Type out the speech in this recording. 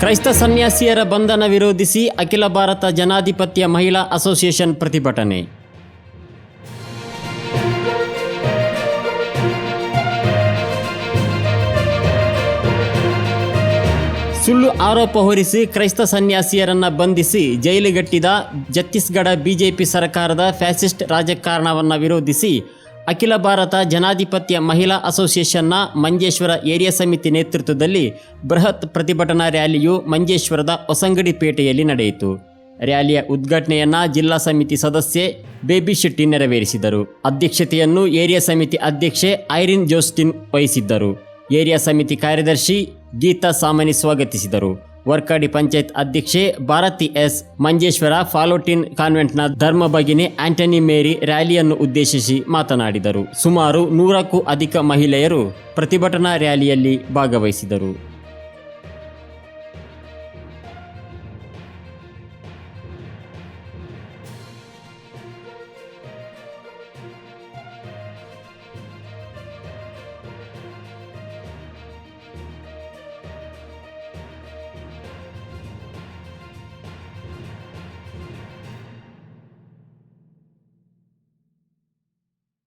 ಕ್ರೈಸ್ತ ಸನ್ಯಾಸಿಯರ ಬಂಧನ ವಿರೋಧಿಸಿ ಅಖಿಲ ಭಾರತ ಜನಾಧಿಪತ್ಯ ಮಹಿಳಾ ಅಸೋಸಿಯೇಷನ್ ಪ್ರತಿಭಟನೆ. ಸುಳ್ಳು ಆರೋಪ ಹೊರಿಸಿ ಕ್ರೈಸ್ತ ಸನ್ಯಾಸಿಯರನ್ನ ಬಂಧಿಸಿ ಜೈಲಿಗಟ್ಟಿದ ಛತ್ತೀಸ್ಗಢ ಬಿಜೆಪಿ ಸರ್ಕಾರದ ಫ್ಯಾಸಿಸ್ಟ್ ರಾಜಕಾರಣವನ್ನು ವಿರೋಧಿಸಿ ಅಖಿಲ ಭಾರತ ಜನಾಧಿಪತ್ಯ ಮಹಿಳಾ ಅಸೋಸಿಯೇಷನ್ನ ಮಂಜೇಶ್ವರ ಏರಿಯಾ ಸಮಿತಿ ನೇತೃತ್ವದಲ್ಲಿ ಬೃಹತ್ ಪ್ರತಿಭಟನಾ ರ್ಯಾಲಿಯು ಮಂಜೇಶ್ವರದ ಹೊಸಂಗಡಿಪೇಟೆಯಲ್ಲಿ ನಡೆಯಿತು. ರ್ಯಾಲಿಯ ಉದ್ಘಾಟನೆಯನ್ನ ಜಿಲ್ಲಾ ಸಮಿತಿ ಸದಸ್ಯೆ ಬೇಬಿ ಶೆಟ್ಟಿ ನೆರವೇರಿಸಿದರು. ಅಧ್ಯಕ್ಷತೆಯನ್ನು ಏರಿಯಾ ಸಮಿತಿ ಅಧ್ಯಕ್ಷೆ ಐರಿನ್ ಜೋಸ್ಟಿನ್ ವಹಿಸಿದ್ದರು. ಏರಿಯಾ ಸಮಿತಿ ಕಾರ್ಯದರ್ಶಿ ಗೀತಾ ಸಾಮನಿ ಸ್ವಾಗತಿಸಿದರು. ವರ್ಕಾಡಿ ಪಂಚಾಯತ್ ಅಧ್ಯಕ್ಷೆ ಭಾರತಿ ಎಸ್ ಮಂಜೇಶ್ವರ ಫಾಲೋಟಿನ್ ಕಾನ್ವೆಂಟ್ನ ಧರ್ಮ ಭಗಿನಿ ಆಂಟನಿ ಮೇರಿ ರ್ಯಾಲಿಯನ್ನು ಉದ್ದೇಶಿಸಿ ಮಾತನಾಡಿದರು. ಸುಮಾರು ನೂರಕ್ಕೂ ಅಧಿಕ ಮಹಿಳೆಯರು ಪ್ರತಿಭಟನಾ ರ್ಯಾಲಿಯಲ್ಲಿ ಭಾಗವಹಿಸಿದರು.